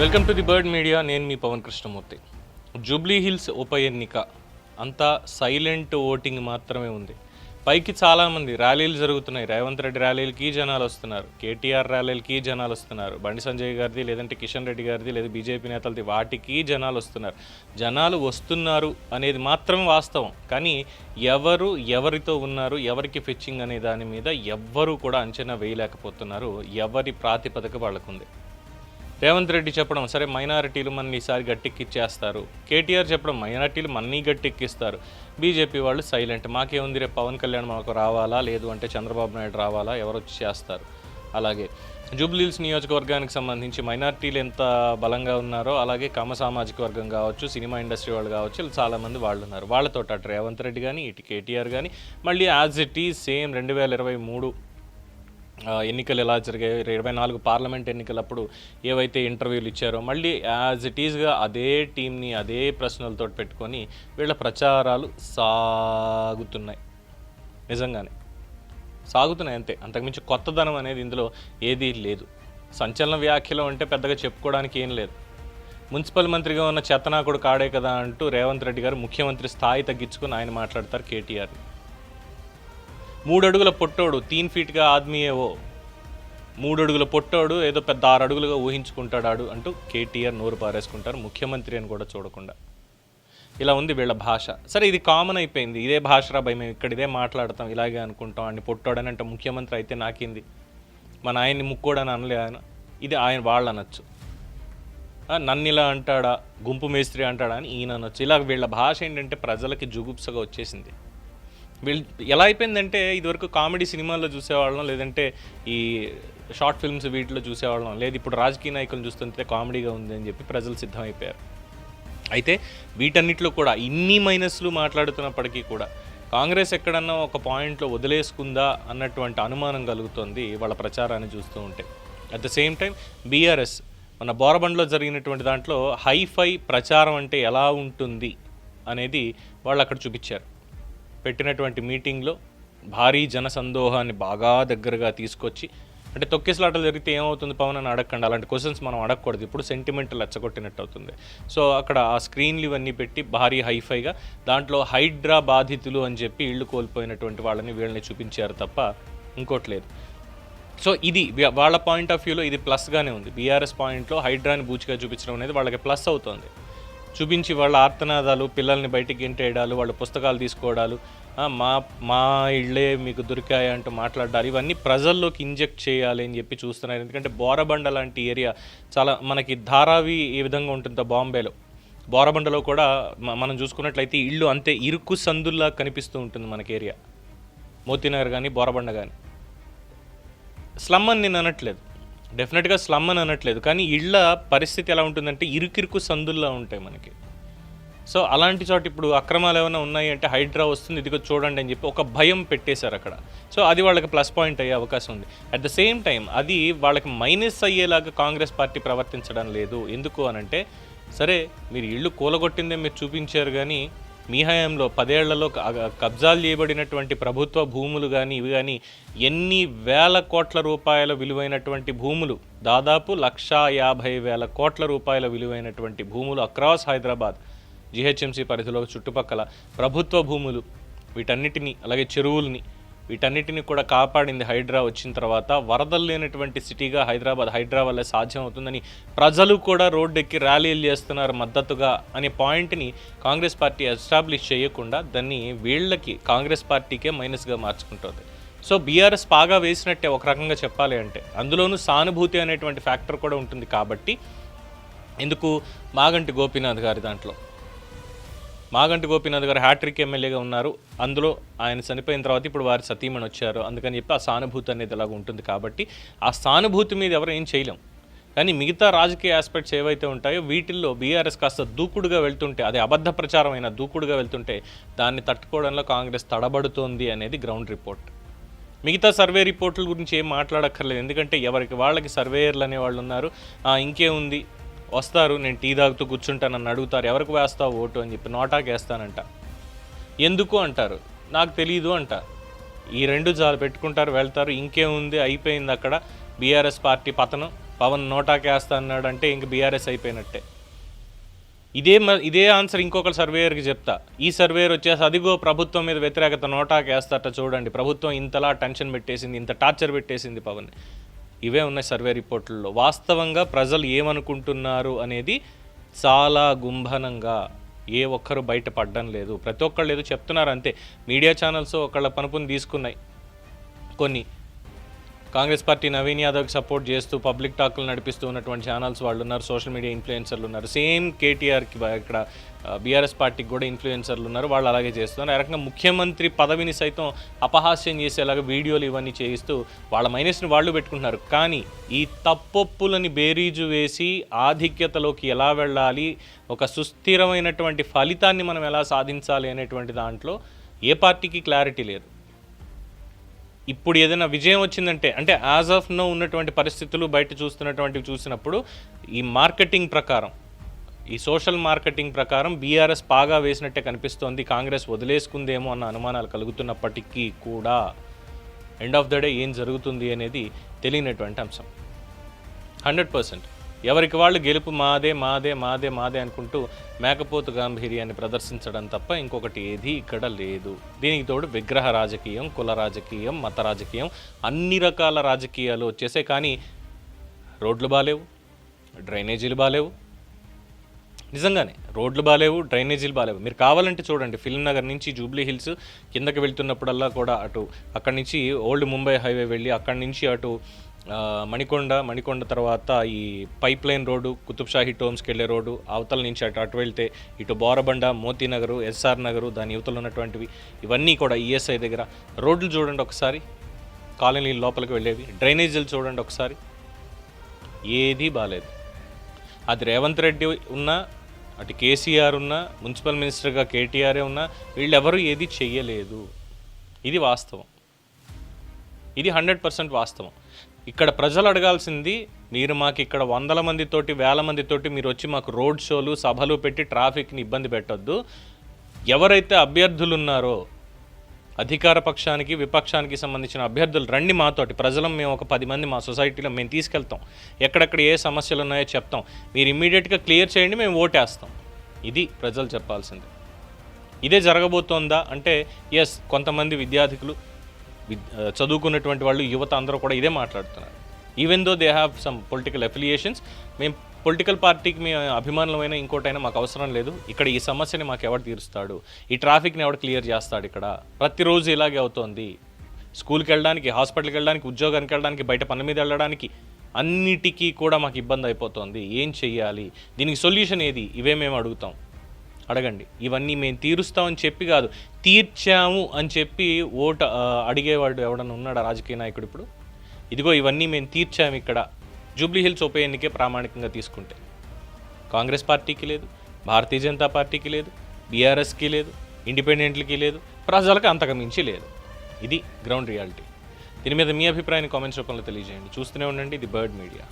Welcome to the bird media. నేను మీ Pawan Krishnamurthy. Jubilee hills ఉప ఎన్నిక. అంతా సైలెంట్ ఓటింగ్ మాత్రమే ఉంది. పైకి చాలామంది ర్యాలీలు జరుగుతున్నాయి. రేవంత్ రెడ్డి ర్యాలీలకి జనాలు వస్తున్నారు. కేటీఆర్ ర్యాలీలకి జనాలు వస్తున్నారు. బండి సంజయ్ గారిది లేదంటే కిషన్ రెడ్డి గారిది లేదా బీజేపీ నేతలది వాటికి జనాలు వస్తున్నారు. జనాలు వస్తున్నారు అనేది మాత్రం వాస్తవం. కానీ ఎవరు ఎవరితో ఉన్నారు ఎవరికి ఫిచ్చింగ్ అనే దాని మీద ఎవ్వరూ కూడా అంచనా వేయలేకపోతున్నారు. ఎవరి ప్రాతిపదిక వాళ్ళకుంది. రేవంత్ రెడ్డి చెప్పడం సరే మైనారిటీలు మన ఈసారి గట్టెక్కిచ్చేస్తారు. కేటీఆర్ చెప్పడం మైనారిటీలు మన్నీ గట్టెక్కిస్తారు. బీజేపీ వాళ్ళు సైలెంట్. మాకేముంది రేపు పవన్ కళ్యాణ్ మాకు రావాలా లేదు అంటే చంద్రబాబు నాయుడు రావాలా ఎవరు వచ్చి చేస్తారు? అలాగే జూబ్లీల్స్ నియోజకవర్గానికి సంబంధించి మైనారిటీలు ఎంత బలంగా ఉన్నారో అలాగే కమ సామాజిక వర్గం కావచ్చు సినిమా ఇండస్ట్రీ వాళ్ళు కావచ్చు చాలామంది వాళ్ళు ఉన్నారు. వాళ్ళతో అటు రేవంత్ రెడ్డి కానీ ఇటు కేటీఆర్ కానీ మళ్ళీ యాజ్ ఇట్ ఈజ్ సేమ్ రెండు వేల ఇరవై మూడు ఎన్నికలు ఎలా జరిగాయి ఇరవై నాలుగు పార్లమెంట్ ఎన్నికలప్పుడు ఏవైతే ఇంటర్వ్యూలు ఇచ్చారో మళ్ళీ యాజ్ ఇట్ ఈజ్గా అదే టీంని అదే ప్రశ్నలతో పెట్టుకొని వీళ్ళ ప్రచారాలు సాగుతున్నాయి. నిజంగానే. సాగుతున్నాయి అంతే. అంతకుమించి కొత్తదనం అనేది ఇందులో ఏదీ లేదు. సంచలన వ్యాఖ్యలు అంటే పెద్దగా చెప్పుకోవడానికి ఏం లేదు. మున్సిపల్ మంత్రిగా ఉన్న చెత్తనాకుడు కాడే కదా అంటూ రేవంత్ రెడ్డి గారు ముఖ్యమంత్రి స్థాయి తగ్గించుకుని ఆయన మాట్లాడతారు కేటీఆర్ని. మూడు అడుగుల పొట్టోడు తీన్ ఫీట్గా ఆద్మీయేవో మూడు అడుగుల పొట్టోడు ఏదో పెద్ద ఆరు అడుగులుగా ఊహించుకుంటాడాడు అంటూ కేటీఆర్ నోరు పారేసుకుంటారు ముఖ్యమంత్రి అని కూడా చూడకుండా. ఇలా ఉంది వీళ్ళ భాష. సరే ఇది కామన్ అయిపోయింది. ఇదే భాషరా భయ మేము ఇక్కడ ఇదే మాట్లాడతాం ఇలాగే అనుకుంటాం. అని పొట్టాడని అంటే ముఖ్యమంత్రి అయితే నాకింది. మన ఆయన్ని ముక్కోడని అనలే ఆయన. ఇది ఆయన వాళ్ళు అనొచ్చు. నన్ను ఇలా అంటాడా గుంపు మేస్త్రి అంటాడా అని ఈయన అనొచ్చు. ఇలా వీళ్ళ భాష ఏంటంటే ప్రజలకి జుగుప్సగా వచ్చేసింది. వీళ్ళు ఎలా అయిపోయిందంటే ఇదివరకు కామెడీ సినిమాల్లో చూసేవాళ్ళం లేదంటే ఈ షార్ట్ ఫిల్మ్స్ వీటిలో చూసేవాళ్ళం. లేదు ఇప్పుడు రాజకీయ నాయకులను చూస్తుంటే కామెడీగా ఉంది అని చెప్పి ప్రజలు సిద్ధమైపోయారు. అయితే వీటన్నిటిలో కూడా ఇన్ని మైనస్లు మాట్లాడుతున్నప్పటికీ కూడా కాంగ్రెస్ ఎక్కడన్నా ఒక పాయింట్లో వదిలేసుకుందా అన్నటువంటి అనుమానం కలుగుతుంది వాళ్ళ ప్రచారాన్ని చూస్తూ ఉంటే. At the same time BRS మన బోరబండ్లో జరిగినటువంటి దాంట్లో హైఫై ప్రచారం అంటే ఎలా ఉంటుంది అనేది వాళ్ళు అక్కడ చూపించారు. పెట్టినటువంటి మీటింగ్లో భారీ జన సందోహాన్ని బాగా దగ్గరగా తీసుకొచ్చి అంటే తొక్కిసలాటలు జరిగితే ఏమవుతుంది పవన్ అని అడగకండి. అలాంటి క్వశ్చన్స్ మనం అడగకూడదు. ఇప్పుడు సెంటిమెంట్ లచ్చగొట్టినట్టు అవుతుంది. సో అక్కడ ఆ స్క్రీన్లు ఇవన్నీ పెట్టి భారీ హైఫైగా దాంట్లో హైడ్రా బాధితులు అని చెప్పి ఇళ్ళు కోల్పోయినటువంటి వాళ్ళని వీళ్ళని చూపించారు తప్ప ఇంకోటి లేదు. సో ఇది వాళ్ళ పాయింట్ ఆఫ్ వ్యూలో ఇది ప్లస్గానే ఉంది. బీఆర్ఎస్ పాయింట్లో హైడ్రాని బూచిగా చూపించడం అనేది వాళ్ళకి ప్లస్ అవుతుంది. చూపించి వాళ్ళ ఆర్తనాదాలు పిల్లల్ని బయటికి గెంటేయడాలు వాళ్ళ పుస్తకాలు తీసుకోవడాలు మా మా ఇళ్ళే మీకు దొరికాయి అంటూ మాట్లాడాలి ఇవన్నీ ప్రజల్లోకి ఇంజెక్ట్ చేయాలి అని చెప్పి చూస్తున్నారు. ఎందుకంటే బోరబండ లాంటి ఏరియా చాలా మనకి ధారావి ఏ విధంగా ఉంటుందో బాంబేలో? బోరబండలో కూడా మనం చూసుకున్నట్లయితే ఇళ్ళు అంతే ఇరుకు సందుల్లా కనిపిస్తూ ఉంటుంది మనకి ఏరియా. మోతీనగర్ కానీ బోరబండ కానీ స్లమ్ అని నేను అనట్లేదు. డెఫినెట్గా స్లమ్ అని అనట్లేదు కానీ ఇళ్ళ పరిస్థితి ఎలా ఉంటుందంటే ఇరుకిరుకు సందుల్లా ఉంటాయి మనకి. సో అలాంటి చోట ఇప్పుడు అక్రమాలు ఏమైనా ఉన్నాయి అంటే హైడ్రా వస్తుంది ఇదిగో చూడండి అని చెప్పి ఒక భయం పెట్టేశారు అక్కడ. సో అది వాళ్ళకి ప్లస్ పాయింట్ అయ్యే అవకాశం ఉంది. అట్ ద సేమ్ టైం అది వాళ్ళకి మైనస్ అయ్యేలాగా కాంగ్రెస్ పార్టీ ప్రవర్తించడం లేదు. ఎందుకు అనంటే సరే మీరు ఇళ్ళు కూలగొట్టిందే మీరు చూపించారు కానీ మీ హయాంలో పదేళ్ళలో కబ్జాలు చేయబడినటువంటి ప్రభుత్వ భూములు కానీ ఇవి కానీ ఎన్ని వేల కోట్ల రూపాయల విలువైనటువంటి భూములు దాదాపు లక్షా యాభై వేల కోట్ల రూపాయల విలువైనటువంటి భూములు అక్రాస్ హైదరాబాద్ జిహెచ్ఎంసీ పరిధిలో చుట్టుపక్కల ప్రభుత్వ భూములు వీటన్నిటిని అలాగే చెరువుల్ని వీటన్నిటిని కూడా కాపాడింది హైడ్రా వచ్చిన తర్వాత వరదలు లేనటువంటి సిటీగా హైదరాబాద్ హైడ్రా వల్ల సాధ్యం అవుతుందని ప్రజలు కూడా రోడ్డెక్కి ర్యాలీలు చేస్తున్నారు మద్దతుగా అనే పాయింట్ని కాంగ్రెస్ పార్టీ ఎస్టాబ్లిష్ చేయకుండా దాన్ని వీళ్ళకి కాంగ్రెస్ పార్టీకే మైనస్గా మార్చుకుంటుంది. సో బీఆర్ఎస్ బాగా వేసినట్టే ఒక రకంగా చెప్పాలి అంటే అందులోనూ సానుభూతి అనేటువంటి ఫ్యాక్టర్ కూడా ఉంటుంది కాబట్టి ఎందుకు మాగంటి గోపీనాథ్ గారి దాంట్లో? మాగంటి గోపీనాథ్ గారు హ్యాట్రిక్ ఎమ్మెల్యేగా ఉన్నారు. అందులో ఆయన చనిపోయిన తర్వాత ఇప్పుడు వారి సతీమణి వచ్చారు. అందుకని చెప్పి ఆ సానుభూతి అనేది అలాగ ఉంటుంది కాబట్టి ఆ సానుభూతి మీద ఎవరు ఏం చేయలేం. కానీ మిగతా రాజకీయ ఆస్పెక్ట్స్ ఏవైతే ఉంటాయో వీటిల్లో బీఆర్ఎస్ కాస్త దూకుడుగా వెళ్తుంటే అది అబద్ధ ప్రచారం అయినా దూకుడుగా వెళ్తుంటే దాన్ని తట్టుకోవడంలో కాంగ్రెస్ తడబడుతోంది అనేది గ్రౌండ్ రిపోర్ట్. మిగతా సర్వే రిపోర్టుల గురించి ఏం మాట్లాడక్కర్లేదు. ఎందుకంటే ఎవరికి వాళ్ళకి సర్వేయర్లు అనే వాళ్ళు ఉన్నారు. ఇంకే ఇంకేముంది వస్తారు నేను టీ తాగుతూ కూర్చుంటాను నన్ను అడుగుతారు ఎవరికి వేస్తావు ఓటు అని చెప్పి నోటాకి వేస్తానంట. ఎందుకు అంటారు? నాకు తెలియదు అంట. ఈ రెండు జాలు పెట్టుకుంటారు వెళ్తారు ఇంకేముంది అయిపోయింది అక్కడ. బీఆర్ఎస్ పార్టీ పతనం పవన్ నోటాకేస్తా అన్నాడు అంటే ఇంక బీఆర్ఎస్ అయిపోయినట్టే. ఇదే ఇదే ఆన్సర్ ఇంకొక సర్వేయర్కి చెప్తా. ఈ సర్వేయర్ వచ్చేసి అదిగో ప్రభుత్వం మీద వ్యతిరేకత నోటాకేస్తారట చూడండి. ప్రభుత్వం ఇంతలా టెన్షన్ పెట్టేసింది ఇంత టార్చర్ పెట్టేసింది పవన్. ఇవే ఉన్నాయి సర్వే రిపోర్టుల్లో. వాస్తవంగా ప్రజలు ఏమనుకుంటున్నారు అనేది చాలా గుంభనంగా ఏ ఒక్కరు బయట పడ్డం లేదు. ప్రతి ఒక్కళ్ళు ఏదో చెప్తున్నారు అంతే. మీడియా ఛానల్స్ ఒకళ్ళ పనుపుని తీసుకున్నాయి. కొన్ని కాంగ్రెస్ పార్టీ నవీన్ యాదవ్కి సపోర్ట్ చేస్తూ పబ్లిక్ టాక్లు నడిపిస్తూ ఉన్నటువంటి ఛానల్స్ వాళ్ళు ఉన్నారు సోషల్ మీడియా ఇన్ఫ్లుయెన్సర్లు ఉన్నారు. సేమ్ కేటీఆర్కి ఇక్కడ బీఆర్ఎస్ పార్టీకి కూడా ఇన్ఫ్లుయెన్సర్లు ఉన్నారు వాళ్ళు అలాగే చేస్తున్నారు. ఆ రకంగా ముఖ్యమంత్రి పదవిని సైతం అపహాస్యం చేసేలాగా వీడియోలు ఇవన్నీ చేయిస్తూ వాళ్ళ మైనస్ని వాళ్ళు పెట్టుకుంటున్నారు. కానీ ఈ తప్పొప్పులని బేరీజు వేసి ఆధిక్యతలోకి ఎలా వెళ్ళాలి ఒక సుస్థిరమైనటువంటి ఫలితాన్ని మనం ఎలా సాధించాలి అనేటువంటి దాంట్లో ఏ పార్టీకి క్లారిటీ లేదు. ఇప్పుడు ఏదైనా విజయం వచ్చిందంటే అంటే యాజ్ ఆఫ్ నో ఉన్నటువంటి పరిస్థితులు బయట చూస్తున్నటువంటివి చూసినప్పుడు ఈ మార్కెటింగ్ ప్రకారం ఈ సోషల్ మార్కెటింగ్ ప్రకారం బీఆర్ఎస్ బాగా వేసినట్టే కనిపిస్తోంది. కాంగ్రెస్ వదిలేసుకుందేమో అన్న అనుమానాలు కలుగుతున్నప్పటికీ కూడా ఎండ్ ఆఫ్ ద డే ఏం జరుగుతుంది అనేది తెలియనటువంటి అంశం. హండ్రెడ్ పర్సెంట్ ఎవరికి వాళ్ళు గెలుపు మాదే మాదే మాదే మాదే అనుకుంటూ మేకపోతు గాంభీర్యాన్ని ప్రదర్శించడం తప్ప ఇంకొకటి ఏది ఇక్కడ లేదు. దీనికి తోడు విగ్రహ రాజకీయం కుల రాజకీయం మత రాజకీయం అన్ని రకాల రాజకీయాలు వచ్చేసే కానీ రోడ్లు బాలేవు డ్రైనేజీలు బాలేవు. నిజంగానే రోడ్లు బాలేవు డ్రైనేజీలు బాలేవు. మీరు కావాలంటే చూడండి ఫిల్మ్ నగర్ నుంచి జూబ్లీ హిల్స్ కిందకి వెళ్తున్నప్పుడల్లా కూడా అటు అక్కడి నుంచి ఓల్డ్ ముంబై హైవే వెళ్ళి అక్కడి నుంచి అటు మణికొండ మణికొండ తర్వాత ఈ పైప్ లైన్ రోడ్డు కుతుబ్షాహి టోమ్స్కి వెళ్ళే రోడ్డు అవతల నుంచి అటు అటు వెళ్తే ఇటు బోరబండ మోతీనగరు ఎస్ఆర్ నగరు దాని యువతలు ఉన్నటువంటివి ఇవన్నీ కూడా ఈఎస్ఐ దగ్గర. రోడ్లు చూడండి ఒకసారి. కాలనీ లోపలికి వెళ్ళేవి. డ్రైనేజీలు చూడండి ఒకసారి. ఏదీ బాగాలేదు అది రేవంత్ రెడ్డి ఉన్నా అటు కేసీఆర్ ఉన్నా మున్సిపల్ మినిస్టర్గా కేటీఆరే ఉన్నా వీళ్ళెవరూ ఏది చెయ్యలేదు. ఇది వాస్తవం. ఇది హండ్రెడ్ పర్సెంట్ వాస్తవం. ఇక్కడ ప్రజలు అడగాల్సింది మీరు మాకు ఇక్కడ వందల మందితోటి వేల మందితోటి మీరు వచ్చి మాకు రోడ్ షోలు సభలు పెట్టి ట్రాఫిక్ని ఇబ్బంది పెట్టొద్దు. ఎవరైతే అభ్యర్థులు ఉన్నారో అధికార పక్షానికి విపక్షానికి సంబంధించిన అభ్యర్థులు రండి మాతోటి. ప్రజలం మేము ఒక పది మంది మా సొసైటీలో మేము తీసుకెళ్తాం. ఎక్కడెక్కడ ఏ సమస్యలు ఉన్నాయో చెప్తాం. మీరు ఇమ్మీడియట్గా క్లియర్ చేయండి మేము ఓటేస్తాం. ఇది ప్రజలు చెప్పాల్సింది. ఇదే జరగబోతోందా? అంటే ఎస్ కొంతమంది విద్యార్థికులు చదువుకున్నటువంటి వాళ్ళు యువత అందరూ కూడా ఇదే మాట్లాడుతున్నారు. Even though they have some political affiliations మేము పొలిటికల్ పార్టీకి మేము అభిమానులమైన ఇంకోటైనా మాకు అవసరం లేదు. ఇక్కడ ఈ సమస్యని మాకు ఎవడు తీరుస్తాడు? ఈ ట్రాఫిక్ని ఎవడు క్లియర్ చేస్తాడు ఇక్కడ? ప్రతిరోజు ఇలాగే అవుతోంది. స్కూల్కి వెళ్ళడానికి హాస్పిటల్కి వెళ్ళడానికి ఉద్యోగానికి వెళ్ళడానికి బయట పని మీద వెళ్ళడానికి అన్నిటికీ కూడా మాకు ఇబ్బంది అయిపోతుంది. ఏం చెయ్యాలి? దీనికి సొల్యూషన్ ఏది? ఇవే మేము అడుగుతాం. అడగండి. ఇవన్నీ మేము తీరుస్తామని చెప్పి కాదు తీర్చాము అని చెప్పి ఓటు అడిగేవాడు ఎవడన్నా ఉన్నాడా రాజకీయ నాయకుడు ఇప్పుడు? ఇదిగో ఇవన్నీ మేము తీర్చాము ఇక్కడ. జూబ్లీ హిల్స్ ఉప ఎన్నికే ప్రామాణికంగా తీసుకుంటే. కాంగ్రెస్ పార్టీకి లేదు భారతీయ జనతా పార్టీకి లేదు బీఆర్ఎస్కి లేదు ఇండిపెండెంట్లకి లేదు ప్రజలకు అంతకమించి లేదు. ఇది గ్రౌండ్ రియాలిటీ. దీని మీద మీ అభిప్రాయాన్ని కామెంట్స్ రూపంలో తెలియజేయండి. చూస్తూనే ఉండండి ది బర్డ్ మీడియా.